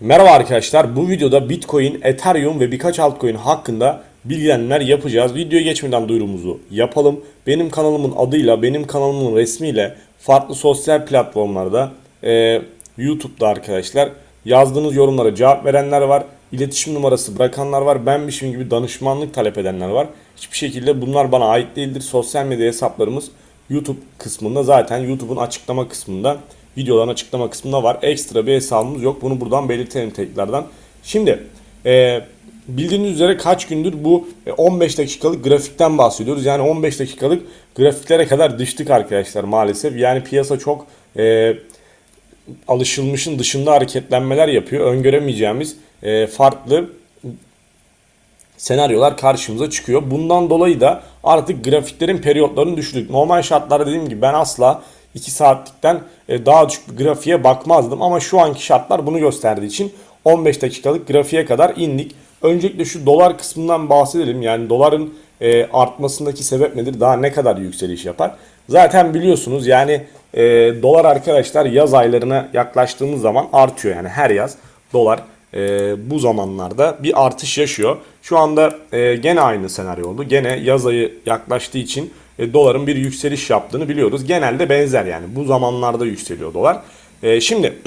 Merhaba arkadaşlar. Bu videoda Bitcoin, Ethereum ve birkaç altcoin hakkında bilgilenmeler yapacağız. Videoya geçmeden duyurumuzu yapalım. Benim kanalımın adıyla, benim kanalımın resmiyle farklı sosyal platformlarda, e, YouTube'da arkadaşlar yazdığınız yorumlara cevap verenler var. İletişim numarası bırakanlar var. Benmişim gibi danışmanlık talep edenler var. Hiçbir şekilde bunlar bana ait değildir. Sosyal medya hesaplarımız YouTube kısmında zaten YouTube'un açıklama kısmında videoların açıklama kısmında var. Ekstra bir hesabımız yok. Bunu buradan belirtelim tekrardan. Şimdi e, bildiğiniz üzere kaç gündür bu e, 15 dakikalık grafikten bahsediyoruz. Yani 15 dakikalık grafiklere kadar düştük arkadaşlar maalesef. Yani piyasa çok e, alışılmışın dışında hareketlenmeler yapıyor. Öngöremeyeceğimiz e, farklı senaryolar karşımıza çıkıyor. Bundan dolayı da artık grafiklerin periyotlarını düşürdük. Normal şartlarda dediğim gibi ben asla 2 saatlikten e, daha düşük bir grafiğe bakmazdım. Ama şu anki şartlar bunu gösterdiği için 15 dakikalık grafiğe kadar indik. Öncelikle şu dolar kısmından bahsedelim. Yani doların e, artmasındaki sebep nedir? Daha ne kadar yükseliş yapar? Zaten biliyorsunuz yani e, dolar arkadaşlar yaz aylarına yaklaştığımız zaman artıyor. Yani her yaz dolar bu zamanlarda bir artış yaşıyor. Şu anda gene aynı senaryo oldu. Gene yaz ayı yaklaştığı için e, doların bir yükseliş yaptığını biliyoruz. Genelde benzer yani bu zamanlarda yükseliyor dolar. E, şimdi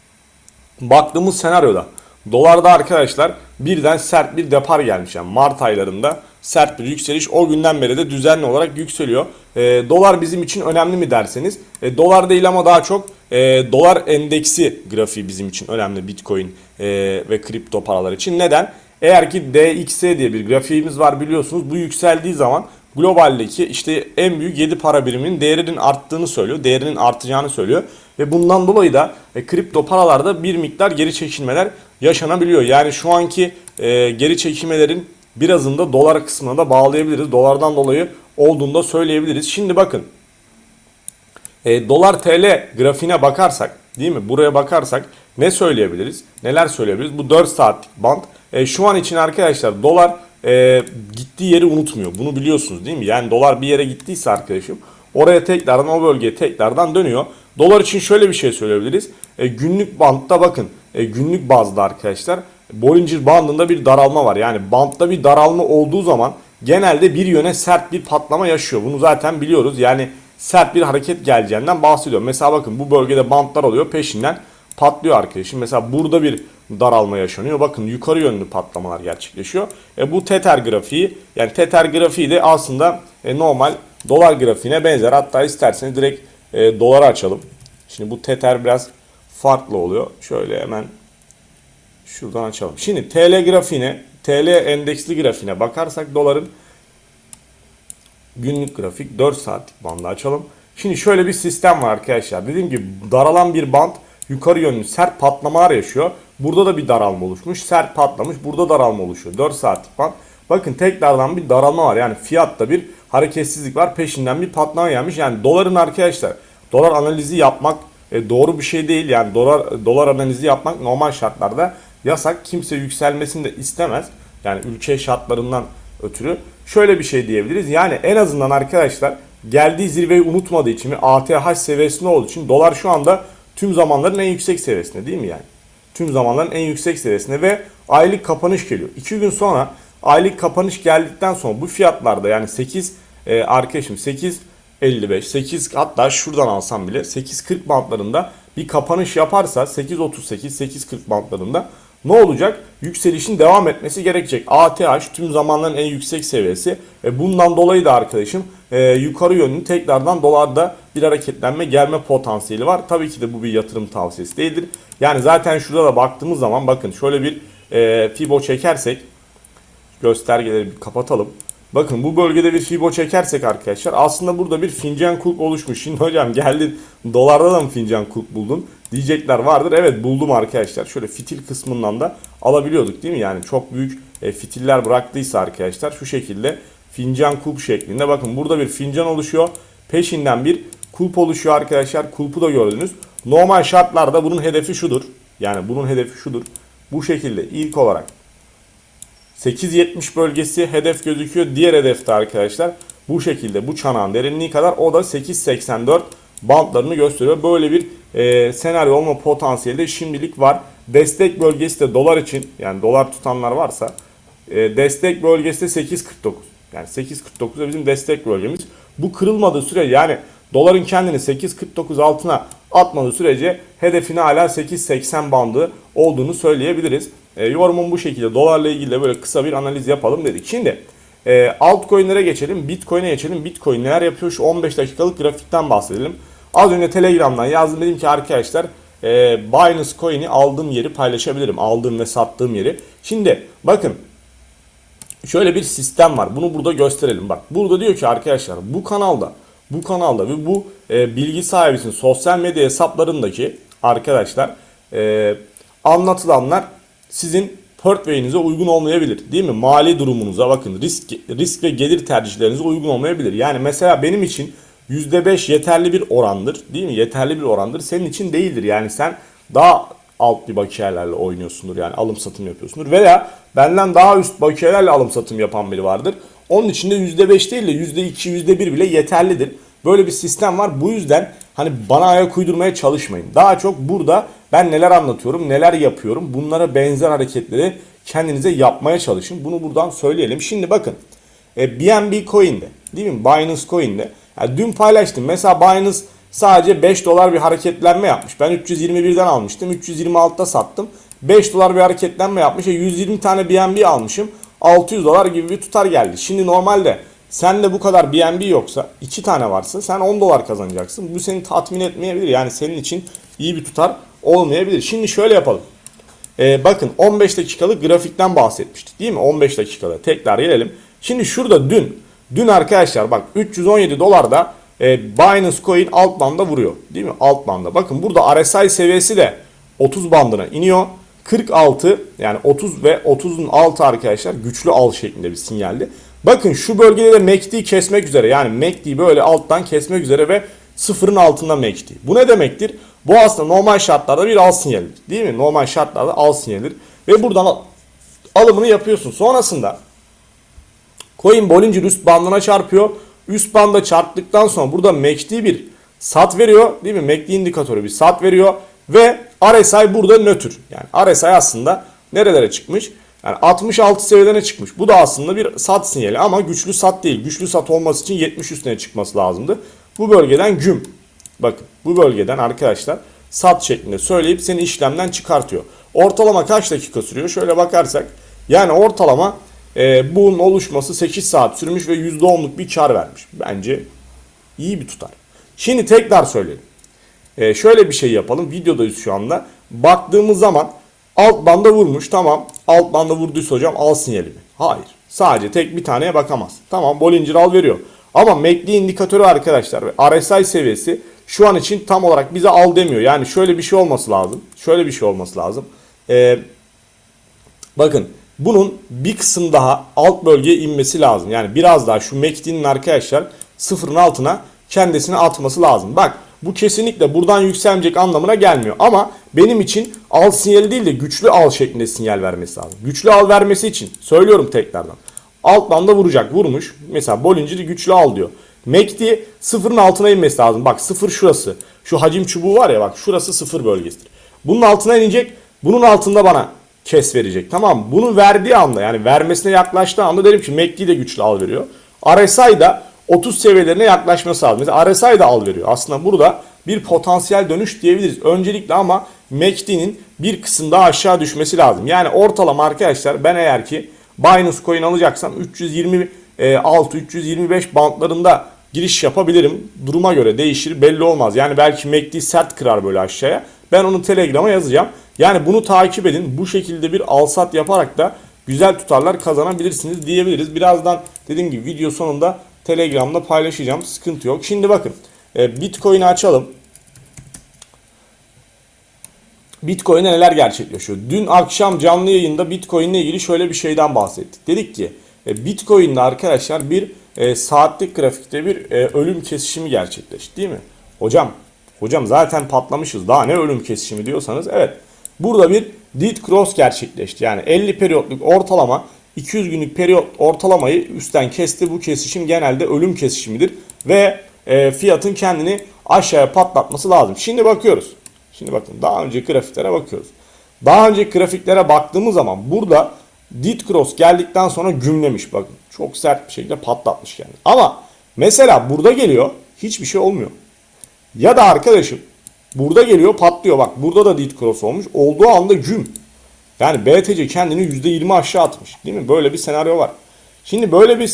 baktığımız senaryoda dolarda arkadaşlar birden sert bir depar gelmiş. Yani Mart aylarında sert bir yükseliş o günden beri de düzenli olarak yükseliyor. E, dolar bizim için önemli mi derseniz e, dolar değil ama daha çok e, dolar endeksi grafiği bizim için önemli Bitcoin e, ve kripto paralar için. Neden? Eğer ki DXY diye bir grafiğimiz var biliyorsunuz bu yükseldiği zaman globaldeki işte en büyük 7 para biriminin değerinin arttığını söylüyor. Değerinin artacağını söylüyor. Ve bundan dolayı da e, kripto paralarda bir miktar geri çekilmeler yaşanabiliyor. Yani şu anki e, geri çekilmelerin birazını da dolar kısmına da bağlayabiliriz. Dolardan dolayı olduğunu da söyleyebiliriz. Şimdi bakın e, dolar TL grafiğine bakarsak değil mi? Buraya bakarsak ne söyleyebiliriz? Neler söyleyebiliriz? Bu 4 saatlik band. E, şu an için arkadaşlar dolar e, gittiği yeri unutmuyor. Bunu biliyorsunuz değil mi? Yani dolar bir yere gittiyse arkadaşım oraya tekrardan o bölgeye tekrardan dönüyor. Dolar için şöyle bir şey söyleyebiliriz. E, günlük bantta bakın e, günlük bazda arkadaşlar Bollinger bandında bir daralma var. Yani bantta bir daralma olduğu zaman genelde bir yöne sert bir patlama yaşıyor. Bunu zaten biliyoruz. Yani sert bir hareket geleceğinden bahsediyorum. Mesela bakın bu bölgede bantlar oluyor peşinden patlıyor arkadaşım. Mesela burada bir daralma yaşanıyor. Bakın yukarı yönlü patlamalar gerçekleşiyor. E, bu Tether grafiği yani Tether grafiği de aslında e, normal dolar grafiğine benzer. Hatta isterseniz direkt e, doları açalım. Şimdi bu Tether biraz farklı oluyor. Şöyle hemen şuradan açalım. Şimdi TL grafiğine, TL endeksli grafiğine bakarsak doların günlük grafik 4 saatlik bandı açalım. Şimdi şöyle bir sistem var arkadaşlar. Dediğim gibi daralan bir band yukarı yönlü sert patlamalar yaşıyor. Burada da bir daralma oluşmuş. Sert patlamış. Burada daralma oluşuyor. 4 saatlik band. Bakın tekrardan bir daralma var. Yani fiyatta bir hareketsizlik var. Peşinden bir patlama gelmiş. Yani doların arkadaşlar dolar analizi yapmak e, doğru bir şey değil. Yani dolar dolar analizi yapmak normal şartlarda yasak. Kimse yükselmesini de istemez. Yani ülke şartlarından ötürü şöyle bir şey diyebiliriz. Yani en azından arkadaşlar geldiği zirveyi unutmadığı için ATH seviyesinde olduğu için dolar şu anda tüm zamanların en yüksek seviyesinde değil mi yani? Tüm zamanların en yüksek seviyesinde ve aylık kapanış geliyor. 2 gün sonra aylık kapanış geldikten sonra bu fiyatlarda yani 8 e, arkadaşım 8 55 8 hatta şuradan alsam bile 8.40 bantlarında bir kapanış yaparsa 8.38 8.40 bantlarında ne olacak? Yükselişin devam etmesi gerekecek. ATH tüm zamanların en yüksek seviyesi. E bundan dolayı da arkadaşım e, yukarı yönlü tekrardan dolarda bir hareketlenme gelme potansiyeli var. Tabii ki de bu bir yatırım tavsiyesi değildir. Yani zaten şurada da baktığımız zaman bakın şöyle bir e, Fibo çekersek göstergeleri bir kapatalım. Bakın bu bölgede bir Fibo çekersek arkadaşlar aslında burada bir fincan kulp oluşmuş. Şimdi hocam geldin dolarda da mı fincan kulp buldun? Diyecekler vardır. Evet buldum arkadaşlar. Şöyle fitil kısmından da alabiliyorduk değil mi? Yani çok büyük e, fitiller bıraktıysa arkadaşlar şu şekilde fincan kulp şeklinde. Bakın burada bir fincan oluşuyor. Peşinden bir kulp oluşuyor arkadaşlar. Kulpu da gördünüz. Normal şartlarda bunun hedefi şudur. Yani bunun hedefi şudur. Bu şekilde ilk olarak 8.70 bölgesi hedef gözüküyor. Diğer hedefte arkadaşlar bu şekilde bu çanağın derinliği kadar o da 8.84 bantlarını gösteriyor. Böyle bir e, senaryo olma potansiyeli de şimdilik var. destek bölgesi de dolar için yani dolar tutanlar varsa e, destek bölgesi de 8.49. Yani 8.49 da bizim destek bölgemiz. Bu kırılmadığı sürece yani doların kendini 8.49 altına atmadığı sürece hedefine hala 8.80 bandı olduğunu söyleyebiliriz. E, yorumum bu şekilde. Dolarla ilgili de böyle kısa bir analiz yapalım dedik. Şimdi e, altcoin'lere geçelim. Bitcoin'e geçelim. Bitcoin neler yapıyor? Şu 15 dakikalık grafikten bahsedelim. Az önce Telegram'dan yazdım dedim ki arkadaşlar e, Binance Coin'i aldığım yeri paylaşabilirim. Aldığım ve sattığım yeri. Şimdi bakın şöyle bir sistem var. Bunu burada gösterelim. Bak burada diyor ki arkadaşlar bu kanalda bu kanalda ve bu e, bilgi sahibisinin sosyal medya hesaplarındaki arkadaşlar e, anlatılanlar sizin portföyünüze uygun olmayabilir. Değil mi? Mali durumunuza bakın risk risk ve gelir tercihlerinize uygun olmayabilir. Yani mesela benim için %5 yeterli bir orandır. Değil mi? Yeterli bir orandır. Senin için değildir. Yani sen daha alt bir bakiyelerle oynuyorsundur. Yani alım satım yapıyorsundur. Veya benden daha üst bakiyelerle alım satım yapan biri vardır. Onun için de %5 değil de %2, %1 bile yeterlidir. Böyle bir sistem var. Bu yüzden hani bana ayak uydurmaya çalışmayın. Daha çok burada ben neler anlatıyorum, neler yapıyorum. Bunlara benzer hareketleri kendinize yapmaya çalışın. Bunu buradan söyleyelim. Şimdi bakın. E, BNB Coin'de değil mi? Binance Coin'de. Yani dün paylaştım. Mesela Binance sadece 5 dolar bir hareketlenme yapmış. Ben 321'den almıştım. 326'da sattım. 5 dolar bir hareketlenme yapmış. E, 120 tane BNB almışım. 600 dolar gibi bir tutar geldi. Şimdi normalde sende bu kadar BNB yoksa 2 tane varsa sen 10 dolar kazanacaksın. Bu seni tatmin etmeyebilir. Yani senin için iyi bir tutar olmayabilir. Şimdi şöyle yapalım. Ee, bakın 15 dakikalık grafikten bahsetmiştik değil mi? 15 dakikada tekrar gelelim. Şimdi şurada dün dün arkadaşlar bak 317 dolarda e, Binance Coin alt banda vuruyor. Değil mi? Alt banda. Bakın burada RSI seviyesi de 30 bandına iniyor. 46 yani 30 ve 30'un altı arkadaşlar güçlü al şeklinde bir sinyaldi. Bakın şu bölgede de MACD'yi kesmek üzere yani MACD'yi böyle alttan kesmek üzere ve sıfırın altında MACD. Bu ne demektir? Bu aslında normal şartlarda bir al sinyalidir. Değil mi? Normal şartlarda al sinyalidir. Ve buradan al- alımını yapıyorsun. Sonrasında coin Bollinger üst bandına çarpıyor. Üst banda çarptıktan sonra burada MACD bir sat veriyor. Değil mi? MACD indikatörü bir sat veriyor. Ve RSI burada nötr. Yani RSI aslında nerelere çıkmış? Yani 66 seviyelerine çıkmış. Bu da aslında bir sat sinyali ama güçlü sat değil. Güçlü sat olması için 70 üstüne çıkması lazımdı. Bu bölgeden güm. Bakın bu bölgeden arkadaşlar sat şeklinde söyleyip seni işlemden çıkartıyor. Ortalama kaç dakika sürüyor? Şöyle bakarsak yani ortalama e, bunun oluşması 8 saat sürmüş ve %10'luk bir kar vermiş. Bence iyi bir tutar. Şimdi tekrar söyleyelim. Ee, şöyle bir şey yapalım. Videodayız şu anda. Baktığımız zaman alt banda vurmuş. Tamam. Alt banda vurduysa hocam al sinyali mi? Hayır. Sadece tek bir taneye bakamaz. Tamam Bollinger al veriyor. Ama MACD indikatörü arkadaşlar ve RSI seviyesi şu an için tam olarak bize al demiyor. Yani şöyle bir şey olması lazım. Şöyle bir şey olması lazım. Ee, bakın bunun bir kısım daha alt bölgeye inmesi lazım. Yani biraz daha şu MACD'nin arkadaşlar sıfırın altına kendisini atması lazım. Bak bu kesinlikle buradan yükselmeyecek anlamına gelmiyor. Ama benim için al sinyali değil de güçlü al şeklinde sinyal vermesi lazım. Güçlü al vermesi için söylüyorum tekrardan. Alttan da vuracak. Vurmuş. Mesela Bollinger'i güçlü al diyor. MACD sıfırın altına inmesi lazım. Bak sıfır şurası. Şu hacim çubuğu var ya bak şurası sıfır bölgesidir. Bunun altına inecek. Bunun altında bana kes verecek. Tamam? Bunu verdiği anda yani vermesine yaklaştığı anda derim ki MACD de güçlü al veriyor. RSI da 30 seviyelerine yaklaşması lazım. Mesela RSI de al veriyor. Aslında burada bir potansiyel dönüş diyebiliriz. Öncelikle ama MACD'nin bir kısım daha aşağı düşmesi lazım. Yani ortalama arkadaşlar ben eğer ki Binance Coin alacaksam 326 325 bantlarında giriş yapabilirim. Duruma göre değişir belli olmaz. Yani belki MACD sert kırar böyle aşağıya. Ben onu Telegram'a yazacağım. Yani bunu takip edin. Bu şekilde bir alsat yaparak da güzel tutarlar kazanabilirsiniz diyebiliriz. Birazdan dediğim gibi video sonunda Telegram'da paylaşacağım. Sıkıntı yok. Şimdi bakın e, Bitcoin'i açalım. Bitcoin'e neler gerçekleşiyor? Dün akşam canlı yayında Bitcoin ile ilgili şöyle bir şeyden bahsettik. Dedik ki e, Bitcoin'de arkadaşlar bir e, saatlik grafikte bir e, ölüm kesişimi gerçekleşti değil mi? Hocam, hocam zaten patlamışız. Daha ne ölüm kesişimi diyorsanız evet. Burada bir dead cross gerçekleşti. Yani 50 periyotluk ortalama 200 günlük periyot ortalamayı üstten kesti. Bu kesişim genelde ölüm kesişimidir. Ve fiyatın kendini aşağıya patlatması lazım. Şimdi bakıyoruz. Şimdi bakın daha önce grafiklere bakıyoruz. Daha önce grafiklere baktığımız zaman burada Dit Cross geldikten sonra gümlemiş bakın. Çok sert bir şekilde patlatmış kendini. Ama mesela burada geliyor hiçbir şey olmuyor. Ya da arkadaşım burada geliyor patlıyor. Bak burada da Dit Cross olmuş. Olduğu anda güm. Yani BTC kendini %20 aşağı atmış. Değil mi? Böyle bir senaryo var. Şimdi böyle bir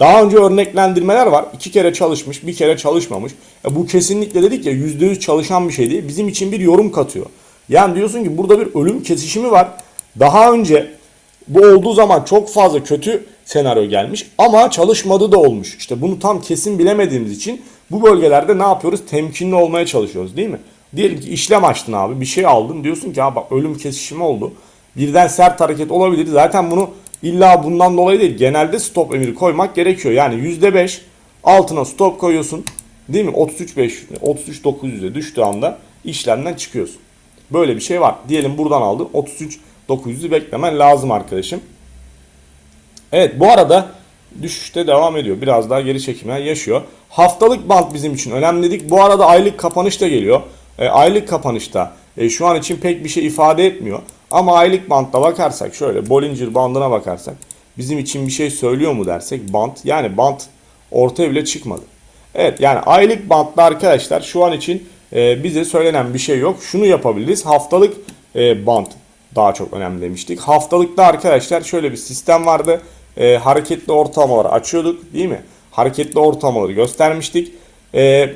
daha önce örneklendirmeler var. İki kere çalışmış, bir kere çalışmamış. E bu kesinlikle dedik ya %100 çalışan bir şey değil. Bizim için bir yorum katıyor. Yani diyorsun ki burada bir ölüm kesişimi var. Daha önce bu olduğu zaman çok fazla kötü senaryo gelmiş ama çalışmadı da olmuş. İşte bunu tam kesin bilemediğimiz için bu bölgelerde ne yapıyoruz? Temkinli olmaya çalışıyoruz değil mi? Diyelim ki işlem açtın abi bir şey aldın diyorsun ki ha bak ölüm kesişimi oldu. Birden sert hareket olabilir. Zaten bunu illa bundan dolayı değil genelde stop emiri koymak gerekiyor. Yani %5 altına stop koyuyorsun. Değil mi? 33.5 33.900'e düştüğü anda işlemden çıkıyorsun. Böyle bir şey var. Diyelim buradan aldın 33.900'ü beklemen lazım arkadaşım. Evet bu arada düşüşte devam ediyor. Biraz daha geri çekimler yaşıyor. Haftalık bant bizim için önemli dedik. Bu arada aylık kapanış da geliyor. E, aylık kapanışta e, şu an için pek bir şey ifade etmiyor. Ama aylık bantta bakarsak şöyle Bollinger bandına bakarsak bizim için bir şey söylüyor mu dersek bant yani bant ortaya bile çıkmadı. Evet yani aylık bantta arkadaşlar şu an için e, bize söylenen bir şey yok. Şunu yapabiliriz haftalık e, bant daha çok önemli demiştik. Haftalıkta arkadaşlar şöyle bir sistem vardı. E, hareketli ortalamaları açıyorduk değil mi? Hareketli ortalamaları göstermiştik. E,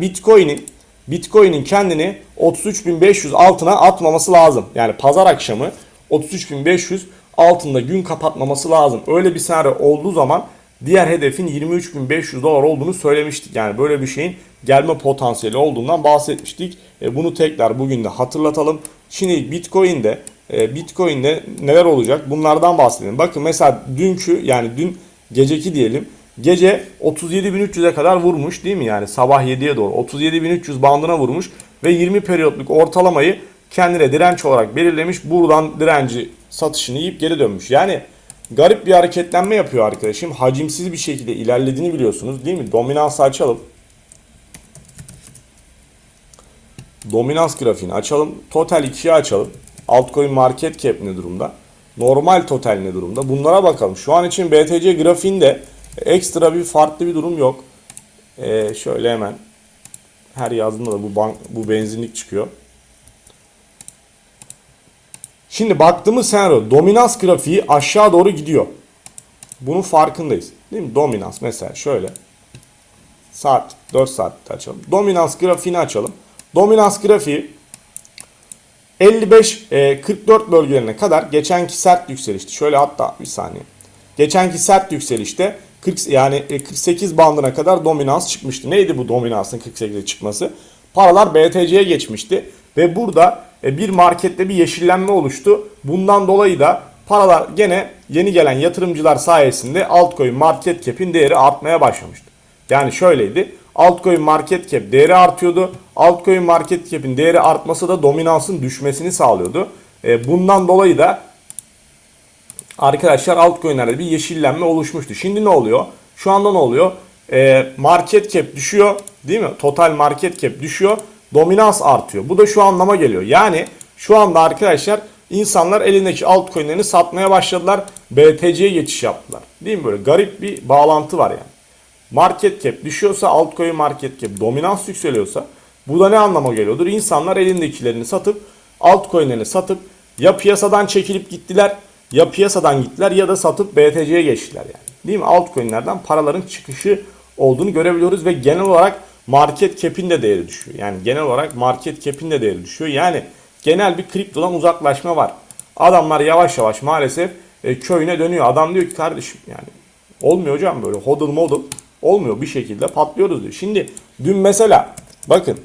Bitcoin'in Bitcoin'in kendini 33.500 altına atmaması lazım. Yani pazar akşamı 33.500 altında gün kapatmaması lazım. Öyle bir senaryo olduğu zaman diğer hedefin 23.500 dolar olduğunu söylemiştik. Yani böyle bir şeyin gelme potansiyeli olduğundan bahsetmiştik. E, bunu tekrar bugün de hatırlatalım. Şimdi Bitcoin'de e, Bitcoin'de neler olacak bunlardan bahsedelim. Bakın mesela dünkü yani dün geceki diyelim Gece 37.300'e kadar vurmuş değil mi? Yani sabah 7'ye doğru 37.300 bandına vurmuş ve 20 periyotluk ortalamayı kendine direnç olarak belirlemiş. Buradan direnci satışını yiyip geri dönmüş. Yani garip bir hareketlenme yapıyor arkadaşım. Hacimsiz bir şekilde ilerlediğini biliyorsunuz değil mi? Dominansı açalım. Dominans grafiğini açalım. Total 2'ye açalım. Altcoin market cap ne durumda? Normal total ne durumda? Bunlara bakalım. Şu an için BTC grafiğinde Ekstra bir farklı bir durum yok. Ee, şöyle hemen her yazdığımda da bu bank bu benzinlik çıkıyor. Şimdi baktığımız senaryo dominans grafiği aşağı doğru gidiyor. Bunun farkındayız. Değil mi? Dominans mesela şöyle. Saat 4 saatte açalım. Dominans grafiğini açalım. Dominans grafiği 55 e, 44 bölgelerine kadar geçenki sert yükselişti. Şöyle hatta bir saniye. Geçenki sert yükselişte 40 yani 48 e, bandına kadar dominans çıkmıştı. Neydi bu dominansın 48'e çıkması? Paralar BTC'ye geçmişti ve burada e, bir markette bir yeşillenme oluştu. Bundan dolayı da paralar gene yeni gelen yatırımcılar sayesinde altcoin market cap'in değeri artmaya başlamıştı. Yani şöyleydi. Altcoin market cap değeri artıyordu. Altcoin market cap'in değeri artması da dominansın düşmesini sağlıyordu. E, bundan dolayı da arkadaşlar altcoin'lerde bir yeşillenme oluşmuştu. Şimdi ne oluyor? Şu anda ne oluyor? E, market cap düşüyor değil mi? Total market cap düşüyor. Dominans artıyor. Bu da şu anlama geliyor. Yani şu anda arkadaşlar insanlar elindeki altcoin'lerini satmaya başladılar. BTC'ye geçiş yaptılar. Değil mi böyle garip bir bağlantı var yani. Market cap düşüyorsa altcoin market cap dominans yükseliyorsa bu da ne anlama geliyordur? İnsanlar elindekilerini satıp altcoin'lerini satıp ya piyasadan çekilip gittiler ya piyasadan gittiler ya da satıp BTC'ye geçtiler yani. Değil mi? Altcoin'lerden paraların çıkışı olduğunu görebiliyoruz ve genel olarak market cap'in de değeri düşüyor. Yani genel olarak market cap'in de değeri düşüyor. Yani genel bir kriptodan uzaklaşma var. Adamlar yavaş yavaş maalesef e, köyüne dönüyor. Adam diyor ki kardeşim yani olmuyor hocam böyle hodl model olmuyor bir şekilde patlıyoruz diyor. Şimdi dün mesela bakın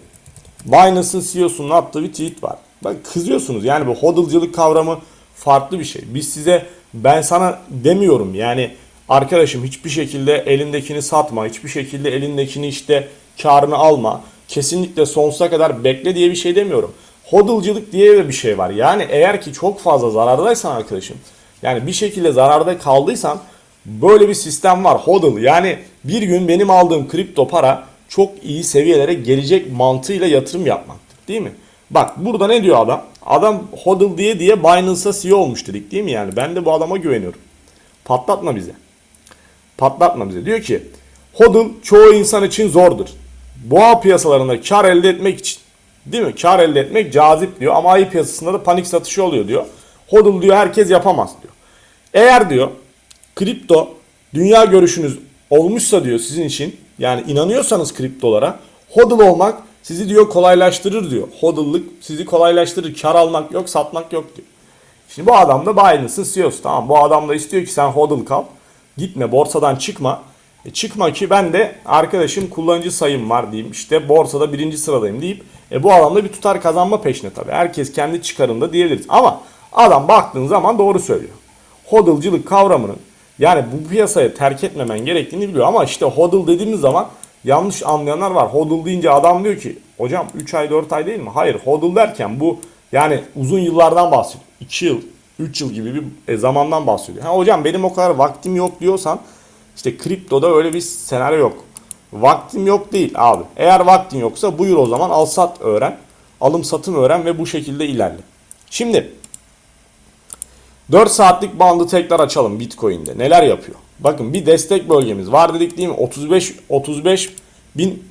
Binance'ın CEO'sunun attığı bir tweet var. Bak kızıyorsunuz yani bu hodlcılık kavramı farklı bir şey. Biz size ben sana demiyorum yani arkadaşım hiçbir şekilde elindekini satma, hiçbir şekilde elindekini işte karını alma, kesinlikle sonsuza kadar bekle diye bir şey demiyorum. Hodlcılık diye de bir şey var. Yani eğer ki çok fazla zarardaysan arkadaşım, yani bir şekilde zararda kaldıysan böyle bir sistem var. Hodl yani bir gün benim aldığım kripto para çok iyi seviyelere gelecek mantığıyla yatırım yapmaktır. Değil mi? Bak burada ne diyor adam? Adam hodl diye diye Binance'a CEO olmuş dedik değil mi yani? Ben de bu adama güveniyorum. Patlatma bize. Patlatma bize. Diyor ki hodl çoğu insan için zordur. Boğa piyasalarında kar elde etmek için. Değil mi? Kar elde etmek cazip diyor ama ayı piyasasında da panik satışı oluyor diyor. Hodl diyor herkes yapamaz diyor. Eğer diyor kripto dünya görüşünüz olmuşsa diyor sizin için yani inanıyorsanız kriptolara hodl olmak sizi diyor kolaylaştırır diyor. Hodl'lık sizi kolaylaştırır. Kar almak yok, satmak yok diyor. Şimdi bu adam da Binance'ın CEO'su tamam. Bu adam da istiyor ki sen hodl kal. Gitme borsadan çıkma. E çıkma ki ben de arkadaşım kullanıcı sayım var diyeyim. İşte borsada birinci sıradayım deyip e bu adam da bir tutar kazanma peşine tabii. Herkes kendi çıkarında diyebiliriz. Ama adam baktığın zaman doğru söylüyor. Hodlcılık kavramının yani bu piyasayı terk etmemen gerektiğini biliyor. Ama işte hodl dediğimiz zaman yanlış anlayanlar var. Hodl deyince adam diyor ki hocam 3 ay 4 ay değil mi? Hayır hodl derken bu yani uzun yıllardan bahsediyor. 2 yıl 3 yıl gibi bir e, zamandan bahsediyor. Ha hocam benim o kadar vaktim yok diyorsan işte kriptoda öyle bir senaryo yok. Vaktim yok değil abi. Eğer vaktin yoksa buyur o zaman al sat öğren. Alım satım öğren ve bu şekilde ilerle. Şimdi 4 saatlik bandı tekrar açalım Bitcoin'de. Neler yapıyor? Bakın bir destek bölgemiz var dedik değil mi? 35 35 bin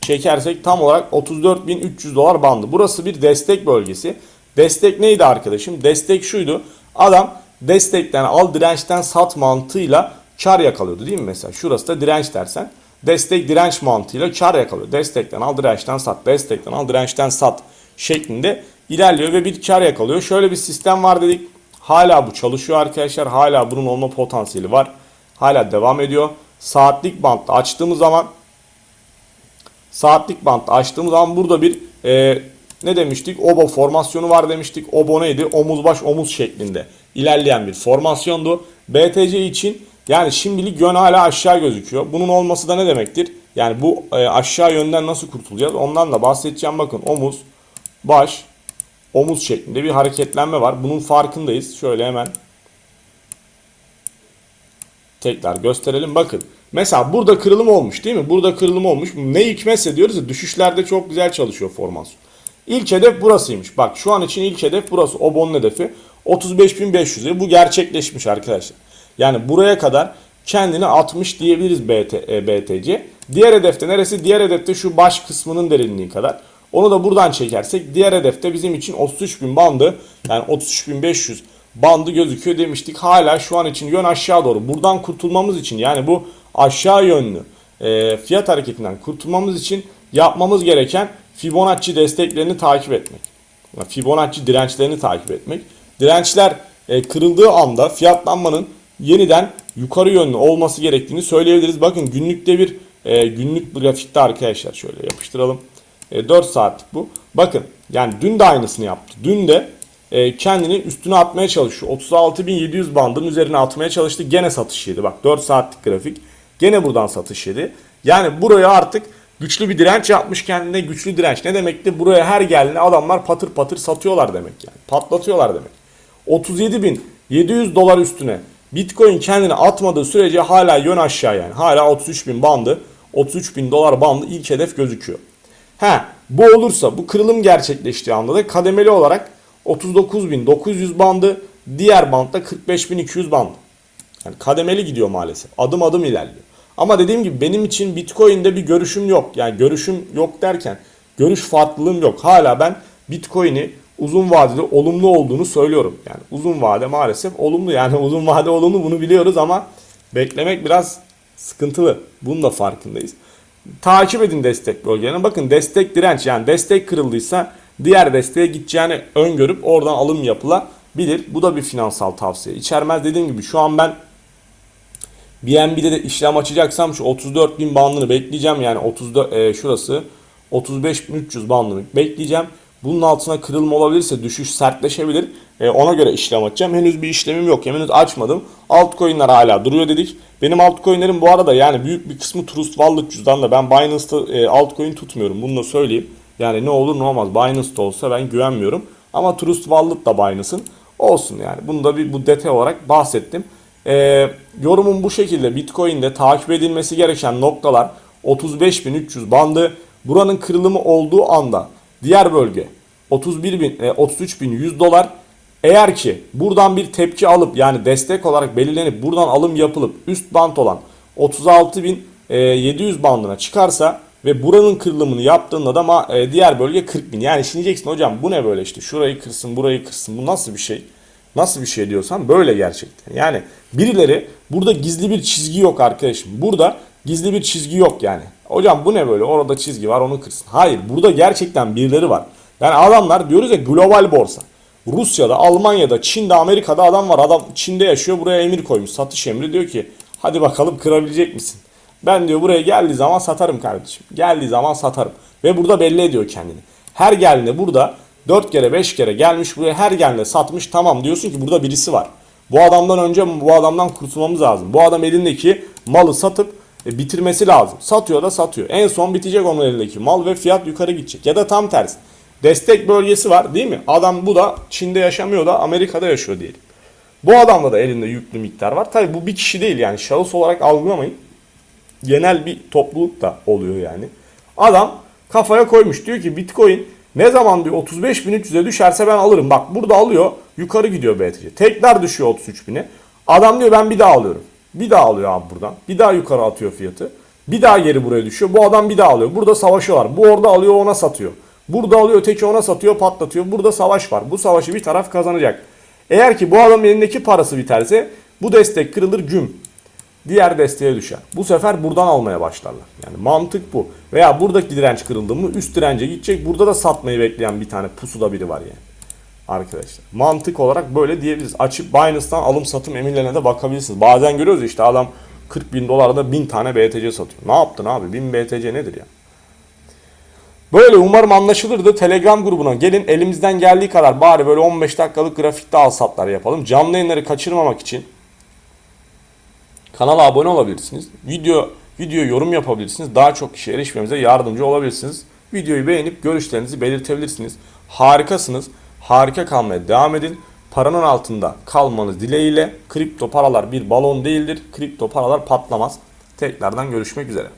çekersek tam olarak 34.300 dolar bandı. Burası bir destek bölgesi. Destek neydi arkadaşım? Destek şuydu. Adam destekten al dirençten sat mantığıyla kar yakalıyordu değil mi mesela? Şurası da direnç dersen. Destek direnç mantığıyla kar yakalıyor. Destekten al dirençten sat. Destekten al dirençten sat şeklinde ilerliyor ve bir kar yakalıyor. Şöyle bir sistem var dedik. Hala bu çalışıyor arkadaşlar. Hala bunun olma potansiyeli var. Hala devam ediyor. Saatlik bantta açtığımız zaman saatlik bantta açtığımız zaman burada bir e, ne demiştik? Obo formasyonu var demiştik. Obo neydi? Omuz baş omuz şeklinde ilerleyen bir formasyondu. BTC için yani şimdilik yön hala aşağı gözüküyor. Bunun olması da ne demektir? Yani bu e, aşağı yönden nasıl kurtulacağız? Ondan da bahsedeceğim. Bakın omuz, baş, omuz şeklinde bir hareketlenme var. Bunun farkındayız. Şöyle hemen tekrar gösterelim. Bakın mesela burada kırılım olmuş değil mi? Burada kırılım olmuş. Ne hikmetse diyoruz ya düşüşlerde çok güzel çalışıyor formasyon. İlk hedef burasıymış. Bak şu an için ilk hedef burası. Obon'un hedefi 35.500. Bu gerçekleşmiş arkadaşlar. Yani buraya kadar kendini atmış diyebiliriz BT, e, BTC. Diğer hedefte neresi? Diğer hedefte şu baş kısmının derinliği kadar. Onu da buradan çekersek diğer hedefte bizim için 33.000 bandı yani 33.500 bandı gözüküyor demiştik. Hala şu an için yön aşağı doğru. Buradan kurtulmamız için yani bu aşağı yönlü e, fiyat hareketinden kurtulmamız için yapmamız gereken Fibonacci desteklerini takip etmek. Fibonacci dirençlerini takip etmek. Dirençler e, kırıldığı anda fiyatlanmanın yeniden yukarı yönlü olması gerektiğini söyleyebiliriz. Bakın günlükte bir e, günlük grafikte arkadaşlar şöyle yapıştıralım. E, 4 saatlik bu. Bakın yani dün de aynısını yaptı. Dün de e, kendini üstüne atmaya çalışıyor. 36.700 bandın üzerine atmaya çalıştı. Gene satış yedi. Bak 4 saatlik grafik. Gene buradan satış yedi. Yani buraya artık güçlü bir direnç yapmış kendine güçlü direnç. Ne demekti? Buraya her geldiğinde adamlar patır patır satıyorlar demek yani. Patlatıyorlar demek. 37.700 dolar üstüne Bitcoin kendini atmadığı sürece hala yön aşağı yani. Hala 33.000 bandı, 33.000 dolar bandı ilk hedef gözüküyor. He, bu olursa bu kırılım gerçekleştiği anda da kademeli olarak 39.900 bandı, diğer bantta 45.200 bandı. Yani kademeli gidiyor maalesef. Adım adım ilerliyor. Ama dediğim gibi benim için Bitcoin'de bir görüşüm yok. Yani görüşüm yok derken görüş farklılığım yok. Hala ben Bitcoin'i uzun vadede olumlu olduğunu söylüyorum. Yani uzun vade maalesef olumlu. Yani uzun vade olumlu bunu biliyoruz ama beklemek biraz sıkıntılı. Bunun da farkındayız. Takip edin destek bölgelerini. Bakın destek direnç yani destek kırıldıysa diğer desteğe gideceğini öngörüp oradan alım yapılabilir. Bu da bir finansal tavsiye. İçermez dediğim gibi şu an ben BNB'de de işlem açacaksam şu 34.000 bandını bekleyeceğim. Yani 34 e, şurası 35.300 bandını bekleyeceğim. Bunun altına kırılma olabilirse düşüş sertleşebilir. E, ona göre işlem açacağım. Henüz bir işlemim yok. Henüz açmadım. Altcoin'ler hala duruyor dedik. Benim altcoin'lerim bu arada yani büyük bir kısmı Trust Wallet cüzdanla. Ben Binance'da e, altcoin tutmuyorum. Bunu da söyleyeyim. Yani ne olur ne olmaz. Binance'da olsa ben güvenmiyorum. Ama Trust Wallet da Binance'ın. Olsun yani. Bunu da bir bu detay olarak bahsettim. E, yorumum bu şekilde. Bitcoin'de takip edilmesi gereken noktalar 35.300 bandı. Buranın kırılımı olduğu anda diğer bölge 31 bin, e, 33 bin 100 dolar. Eğer ki buradan bir tepki alıp yani destek olarak belirlenip buradan alım yapılıp üst band olan 36 bin e, 700 bandına çıkarsa ve buranın kırılımını yaptığında da ma- e, diğer bölge 40 bin. Yani şimdi diyeceksin hocam bu ne böyle işte şurayı kırsın burayı kırsın bu nasıl bir şey? Nasıl bir şey diyorsan böyle gerçekten. Yani birileri burada gizli bir çizgi yok arkadaşım. Burada gizli bir çizgi yok yani. Hocam bu ne böyle orada çizgi var onu kırsın. Hayır burada gerçekten birileri var. Yani adamlar diyoruz ya global borsa. Rusya'da, Almanya'da, Çin'de, Amerika'da adam var. Adam Çin'de yaşıyor buraya emir koymuş. Satış emri diyor ki hadi bakalım kırabilecek misin? Ben diyor buraya geldiği zaman satarım kardeşim. Geldiği zaman satarım. Ve burada belli ediyor kendini. Her geldiğinde burada 4 kere 5 kere gelmiş buraya her geldiğinde satmış tamam diyorsun ki burada birisi var. Bu adamdan önce bu adamdan kurtulmamız lazım. Bu adam elindeki malı satıp e, bitirmesi lazım. Satıyor da satıyor. En son bitecek onun elindeki mal ve fiyat yukarı gidecek. Ya da tam tersi. Destek bölgesi var değil mi? Adam bu da Çin'de yaşamıyor da Amerika'da yaşıyor diyelim. Bu adamda da elinde yüklü miktar var. Tabi bu bir kişi değil yani şahıs olarak algılamayın. Genel bir topluluk da oluyor yani. Adam kafaya koymuş diyor ki Bitcoin ne zaman diyor 35.300'e düşerse ben alırım. Bak burada alıyor yukarı gidiyor BTC. Tekrar düşüyor 33.000'e. Adam diyor ben bir daha alıyorum. Bir daha alıyor abi buradan. Bir daha yukarı atıyor fiyatı. Bir daha geri buraya düşüyor. Bu adam bir daha alıyor. Burada savaşıyorlar. Bu orada alıyor ona satıyor. Burada alıyor öteki ona satıyor patlatıyor. Burada savaş var. Bu savaşı bir taraf kazanacak. Eğer ki bu adamın elindeki parası biterse bu destek kırılır güm. Diğer desteğe düşer. Bu sefer buradan almaya başlarlar. Yani mantık bu. Veya buradaki direnç kırıldı mı üst dirence gidecek. Burada da satmayı bekleyen bir tane pusuda biri var yani. Arkadaşlar. Mantık olarak böyle diyebiliriz. Açıp Binance'dan alım satım emirlerine de bakabilirsiniz. Bazen görüyoruz işte adam 40 bin dolarda 1000 tane BTC satıyor. Ne yaptın abi? 1000 BTC nedir ya? Böyle umarım anlaşılırdı. Telegram grubuna gelin. Elimizden geldiği kadar bari böyle 15 dakikalık grafikte al satlar yapalım. Canlı yayınları kaçırmamak için kanala abone olabilirsiniz. Video video yorum yapabilirsiniz. Daha çok kişiye erişmemize yardımcı olabilirsiniz. Videoyu beğenip görüşlerinizi belirtebilirsiniz. Harikasınız. Harika kalmaya devam edin. Paranın altında kalmanız dileğiyle kripto paralar bir balon değildir. Kripto paralar patlamaz. Tekrardan görüşmek üzere.